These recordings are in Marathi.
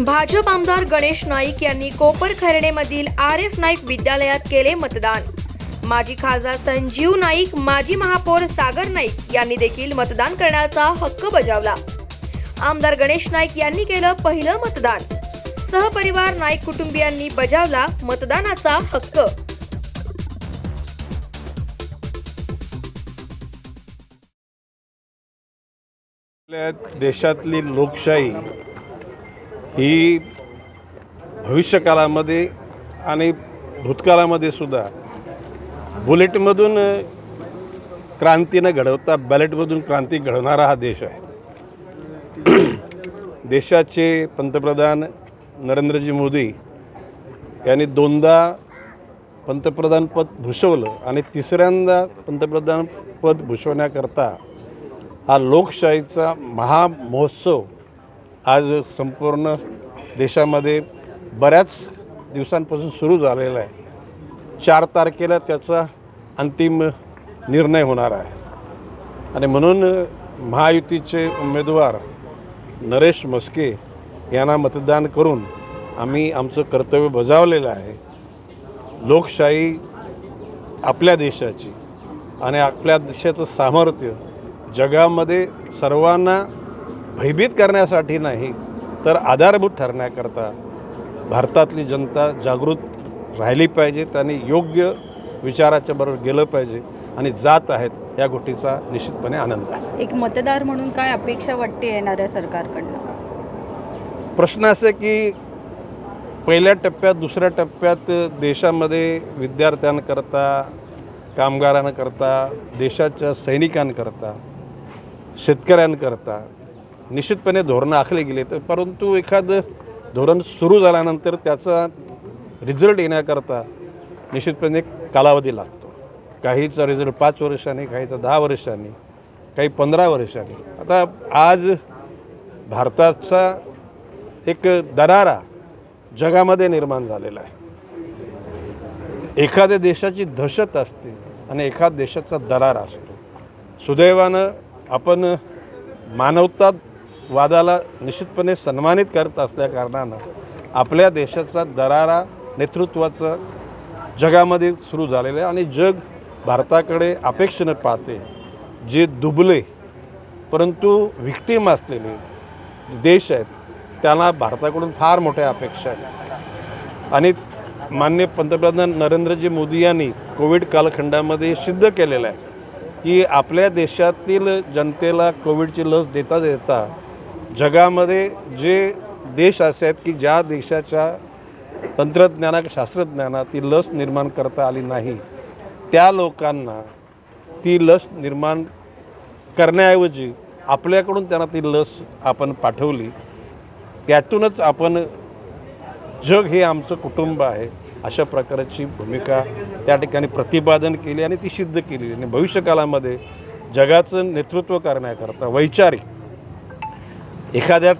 भाजप आमदार गणेश नाईक यांनी कोपर खैरणेमधील आर एफ नाईक विद्यालयात केले मतदान. माजी खासदार संजीव नाईक माजी महापौर सागर नाईक यांनी देखील मतदान करण्याचा हक्क बजावला. आमदार गणेश नाईक यांनी केलं पहिलं मतदान. सहपरिवार नाईक कुटुंबियांनी बजावला मतदानाचा हक्क. देशातली लोकशाही ही भविष्यकाळामध्ये आणि भूतकाळामध्ये सुद्धा बुलेटमधून क्रांती न घडवता बॅलेटमधून क्रांती घडवणारा हा देश आहे. देशाचे पंतप्रधान नरेंद्रजी मोदी यांनी दोनदा पंतप्रधानपद भूषवलं आणि तिसऱ्यांदा पंतप्रधानपद भूषवण्याकरता हा लोकशाहीचा महामहोत्सव आज संपूर्ण देशामध्ये बऱ्याच दिवसांपासून सुरू झालेला आहे. चार तारखेला त्याचा अंतिम निर्णय होणार आहे. आणि म्हणून महायुतीचे उमेदवार नरेश मस्के यांना मतदान करून आम्ही आमचं कर्तव्य बजावलेलं आहे. लोकशाही आपल्या देशाची आणि आपल्या देशाचं सामर्थ्य जगामध्ये सर्वांना भयभीत करण्यासाठी नाही तर आधारभूत ठरण्याकरता भारतातली जनता जागृत राहिली पाहिजे त्यांनी योग्य विचाराच्या बरोबर गेलं पाहिजे आणि जात आहेत या गोष्टीचा निश्चितपणे आनंद आहे. एक मतदार म्हणून काय अपेक्षा वाटते येणाऱ्या सरकारकडनं? प्रश्न असे की पहिल्या टप्प्यात दुसऱ्या टप्प्यात देशामध्ये विद्यार्थ्यांकरता कामगारांकरता देशाच्या सैनिकांकरता शेतकऱ्यांकरता निश्चितपणे धोरणं आखली गेली तर परंतु एखादं धोरण सुरू झाल्यानंतर त्याचा रिझल्ट येण्याकरता निश्चितपणे कालावधी लागतो. काहीचा रिझल्ट पाच वर्षांनी काहीचा दहा वर्षांनी काही पंधरा वर्षांनी. आता आज भारताचा एक दरारा जगामध्ये निर्माण झालेला आहे. एखाद्या देशाची दहशत असते आणि एखाद्या देशाचा दरारा असतो. सुदैवानं आपण वादाला निश्चितपणे सन्मानित करत असल्या कारणानं आपल्या देशाचा दरारा नेतृत्वाचं जगामध्ये सुरू झालेलं आहे आणि जग भारताकडे अपेक्षेनं पाहते जे दुबले परंतु विक्टीम असलेले देश आहेत त्यांना भारताकडून फार मोठ्या अपेक्षा आहेत. आणि मान्य पंतप्रधान नरेंद्रजी मोदी यांनी कोविड कालखंडामध्ये सिद्ध केलेलं आहे की आपल्या देशातील जनतेला कोविडची लस देता देता जगामध्ये जे देश असे आहेत की ज्या देशाच्या तंत्रज्ञाना शास्त्रज्ञानात ती लस निर्माण करता आली नाही त्या लोकांना ती लस निर्माण करण्याऐवजी आपल्याकडून त्यांना ती लस आपण पाठवली. त्यातूनच आपण जग हे आमचं कुटुंब आहे अशा प्रकारची भूमिका त्या ठिकाणी प्रतिपादन केली आणि ती सिद्ध केली आणि भविष्यकाळामध्ये जगाचं नेतृत्व करण्याकरता वैचारिक एखाद्या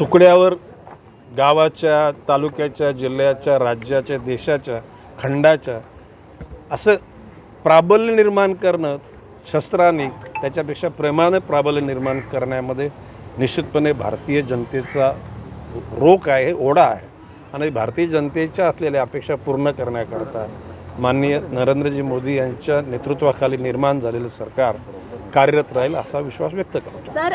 तुकड्यावर गावाच्या तालुक्याच्या जिल्ह्याच्या राज्याच्या देशाच्या खंडाच्या असं प्राबल्य निर्माण करणं शस्त्राने त्याच्यापेक्षा प्रेमानं प्राबल्य निर्माण करण्यामध्ये निश्चितपणे भारतीय जनतेचा रोख आहे ओढा आहे. आणि भारतीय जनतेच्या असलेल्या अपेक्षा पूर्ण करण्याकरता माननीय नरेंद्रजी मोदी यांच्या नेतृत्वाखाली निर्माण झालेलं सरकार कार्यरत राहील असा विश्वास व्यक्त करतो. सर